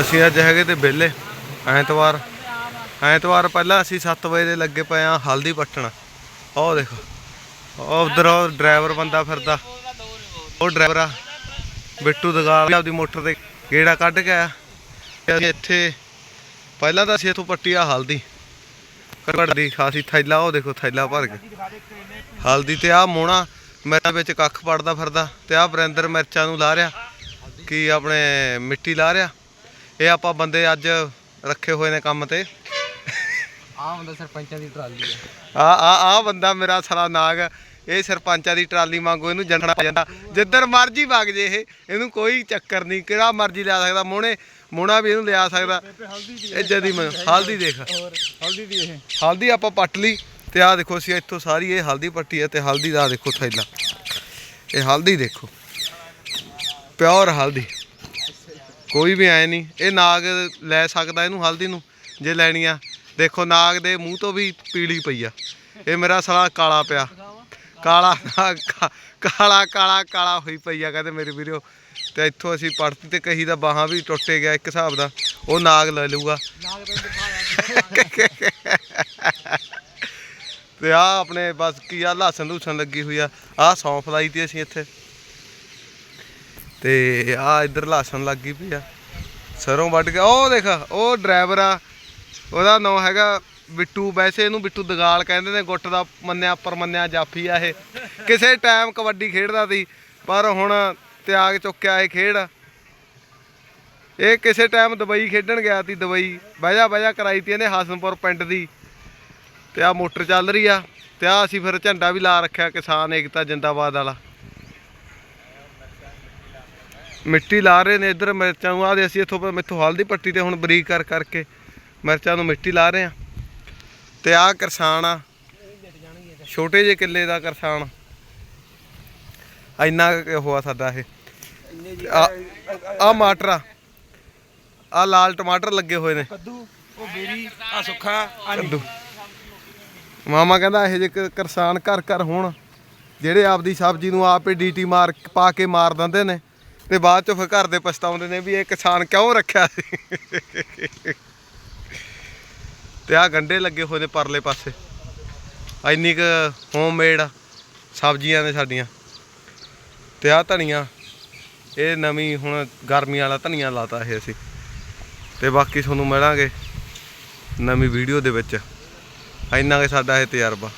ਅਸੀਂ ਅੱਜ ਹੈਗੇ ਤੇ ਵਿਹਲੇ, ਐਤਵਾਰ। ਐਤਵਾਰ ਪਹਿਲਾਂ ਅਸੀਂ 7 ਵਜੇ ਦੇ ਲੱਗੇ ਪਏ ਆ ਹਲਦੀ ਪੱਟਣ। ਉਹ ਦੇਖੋ ਉਹ ਉਧਰ ਉਹ ਡਰਾਈਵਰ ਬੰਦਾ ਫਿਰਦਾ। ਉਹ ਡਰਾਈਵਰ ਆ, ਬਿੱਟੂ ਦਗਾਲ ਆਪਦੀ ਮੋਟਰ ਤੇ ਗੇੜਾ ਕੱਢ ਕੇ ਆਇਆ। ਅਸੀਂ ਇੱਥੇ, ਪਹਿਲਾਂ ਤਾਂ ਅਸੀਂ ਇੱਥੋਂ ਪੱਟੀ ਆ ਹਲਦੀ। ਘੜ ਦੀ ਖਾਸੀ ਥੈਲਾ, ਉਹ ਦੇਖੋ ਥੈਲਾ ਭਰ ਕੇ। ਹਲਦੀ ਤੇ ਆ ਮੋਣਾ ਮਿਰਚਾਂ ਵਿੱਚ ਕੱਖ ਪੜਦਾ ਫਿਰਦਾ। ਤੇ ਆ ਬਰਿੰਦਰ ਮਿਰਚਾਂ ਨੂੰ ਲਾ ਰਿਹਾ, ਕੀ ਆਪਣੇ ਮਿੱਟੀ ਲਾ ਰਿਹਾ। ਇਹ ਆਪਾਂ ਬੰਦੇ ਅੱਜ ਰੱਖੇ ਹੋਏ ਨੇ ਕੰਮ ਤੇ। ਆ ਹੁੰਦਾ ਸਰਪੰਚਾਂ ਦੀ ਟਰਾਲੀ ਆ। ਆ ਆ ਆ ਬੰਦਾ ਮੇਰਾ ਸਾਲਾ ਨਾਗ। ਇਹ ਸਰਪੰਚਾਂ ਦੀ ਟਰਾਲੀ ਵਾਂਗੂ ਇਹਨੂੰ ਜੰਡਣਾ ਪੈ ਜਾਂਦਾ। ਜਿੱਧਰ ਮਰਜ਼ੀ ਵਗ ਜੇ ਇਹ ਇਹਨੂੰ ਕੋਈ ਚੱਕਰ ਨਹੀਂ। ਕਿਹੜਾ ਮਰਜ਼ੀ ਲਿਆ ਸਕਦਾ। ਮੋਹਣੇ ਮੋਹਣਾ ਵੀ ਇਹਨੂੰ ਲਿਆ ਸਕਦਾ। ਇਹ ਜਦੀ ਮੈਂ ਹਲਦੀ ਦੇਖ। ਹਲਦੀ ਦੀ ਇਹ। ਹਲਦੀ ਆਪਾਂ ਪੱਟ ਲਈ ਤੇ ਆਹ ਦੇਖੋ ਅਸੀਂ ਇੱਥੋਂ ਸਾਰੀ ਇਹ ਹਲਦੀ ਪੱਟੀ ਹੈ ਤੇ ਹਲਦੀ ਦਾ ਦੇਖੋ ਥੈਲਾ। ਇਹ ਹਲਦੀ ਦੇਖੋ। ਪਿਓਰ ਹਲਦੀ। ਕੋਈ ਵੀ ਐ ਨਹੀਂ। ਇਹ ਨਾਗ ਲੈ ਸਕਦਾ ਇਹਨੂੰ ਹਲਦੀ ਨੂੰ ਜੇ ਲੈਣੀ ਆ। ਦੇਖੋ ਨਾਗ ਦੇ ਮੂੰਹ ਤੋਂ ਵੀ ਪੀਲੀ ਪਈ ਆ। ਇਹ ਮੇਰਾ ਸਾਲਾ ਕਾਲਾ ਪਿਆ। ਕਾਲਾ ਨਾਗ, ਕਾ- ਕਾਲਾ ਕਾਲਾ ਕਾਲਾ ਹੋਈ ਪਈ ਆ ਕਹਿੰਦੇ ਮੇਰੇ ਵੀਰੋ। ਤੇ ਇੱਥੋਂ ਅਸੀਂ ਪੜਤੀ ਤੇ ਕਹੀ ਦਾ ਬਾਹਾਂ ਵੀ ਟੁੱਟੇ ਗਿਆ ਇੱਕ ਹਿਸਾਬ ਦਾ। ਉਹ ਨਾਗ ਲੈ ਲਊਗਾ। ਨਾਗ ਦਾ ਤੇ ਆ ਆਪਣੇ ਬਸ ਕੀ ਆ ਲਾਸਨ ਲੂਸਣ ਲੱਗੀ ਹੋਈ ਆ। ਆ ਸੌਂਫ ਲਾਈ ਤੀ ਅਸੀਂ ਇੱਥੇ। ਤੇ ਆ ਇੱਧਰ ਲਾਸ਼ਣ ਲੱਗ ਗਈ ਪਈ ਆ। ਸਰੋਂ ਵੱਢ ਕੇ ਉਹ ਦੇਖ, ਉਹ ਡਰਾਈਵਰ ਆ। ਉਹਦਾ ਨਾਮ ਹੈਗਾ ਬਿੱਟੂ। ਵੈਸੇ ਇਹਨੂੰ ਬਿੱਟੂ ਦਗਾਲ ਕਹਿੰਦੇ ਨੇ, ਗੁੱਟ ਦਾ ਮੰਨਿਆ ਪਰਮੰਨਿਆ ਜਾਫੀ ਆ ਇਹ। ਕਿਸੇ ਟਾਈਮ ਕਬੱਡੀ ਖੇਡਦਾ ਸੀ, ਪਰ ਹੁਣ ਤਿਆਗ ਚੁੱਕਿਆ ਇਹ ਖੇਡ। ਇਹ ਕਿਸੇ ਟਾਈਮ ਦੁਬਈ ਖੇਡਣ ਗਿਆ ਸੀ, ਦੁਬਈ। ਬਹਿਜਾ ਬਹਿਜਾ ਕਰਾਈ ਤੀ ਇਹਨੇ ਹਸਨਪੁਰ ਪਿੰਡ ਦੀ। ਤੇ ਆ ਮੋਟਰ ਚੱਲ ਰਹੀ ਆ। ਤੇ ਆ ਅਸੀਂ ਫਿਰ ਝੰਡਾ ਵੀ ਲਾ ਰੱਖਿਆ ਕਿਸਾਨ ਏਕਤਾ ਜਿੰਦਾਬਾਦ ਵਾਲਾ। ਮਿੱਟੀ ਲਾ ਰਹੇ ਨੇ ਇੱਧਰ ਮਿਰਚਾਂ ਨੂੰ ਆਦੇ ਅਸੀਂ ਇੱਥੋਂ ਮੈਥੋਂ ਹਲਦੀ ਪੱਟੀ ਤੇ ਹੁਣ ਬਰੀਕ ਕਰ ਕਰਕੇ ਮਿਰਚਾਂ ਨੂੰ ਮਿੱਟੀ ਲਾ ਰਹੇ ਆ ਤੇ ਆ ਕਿਸਾਨ ਆ ਛੋਟੇ ਜਿਹੇ ਕਿੱਲੇ ਦਾ ਕਿਸਾਨ। ਇੰਨਾ ਕੁ ਹੋਆ ਸਾਡਾ ਇਹ। ਆ ਆ ਮਟਰ ਆ। ਆ ਲਾਲ ਟਮਾਟਰ ਲੱਗੇ ਹੋਏ ਨੇ। ਕੱਦੂ ਉਹ ਬੇਰੀ ਆ ਸੁੱਖਾ ਆ ਕੱਦੂ। ਮਾਮਾ ਕਹਿੰਦਾ ਇਹ ਜੇ ਕਿਸਾਨ ਘਰ ਘਰ ਹੋਣ ਜਿਹੜੇ ਆਪਦੀ ਸਬਜ਼ੀ ਨੂੰ ਆਪੇ ਡੀਟੀ ਮਾਰ ਪਾ ਕੇ ਮਾਰ ਦਿੰਦੇ ਨੇ ਤੇ ਬਾਅਦ ਚ ਫਿਰ ਘਰ ਦੇ ਪਛਤਾਉਂਦੇ ਨੇ ਵੀ ਇਹ ਕਿਸਾਨ ਕਿਉਂ ਰੱਖਿਆ ਸੀ? ਤੇ ਆ ਗੰਡੇ ਲੱਗੇ ਹੋਏ ਨੇ ਪਰਲੇ ਪਾਸੇ। ਇੰਨੀ ਕੁ ਹੋਮਮੇਡ ਸਬਜ਼ੀਆਂ ਨੇ ਸਾਡੀਆਂ। ਤੇ ਆ ਧਨੀਆ, ਇਹ ਨਵੀਂ ਹੁਣ ਗਰਮੀ ਵਾਲਾ ਧਨੀਆ ਲਾਤਾ ਇਹ ਅਸੀਂ। ਤੇ ਬਾਕੀ ਤੁਹਾਨੂੰ ਮਿਲਾਂਗੇ ਨਵੀਂ ਵੀਡੀਓ ਦੇ ਵਿੱਚ। ਇੰਨਾ ਕਿ ਸਾਡਾ ਇਹ ਤਜਰਬਾ।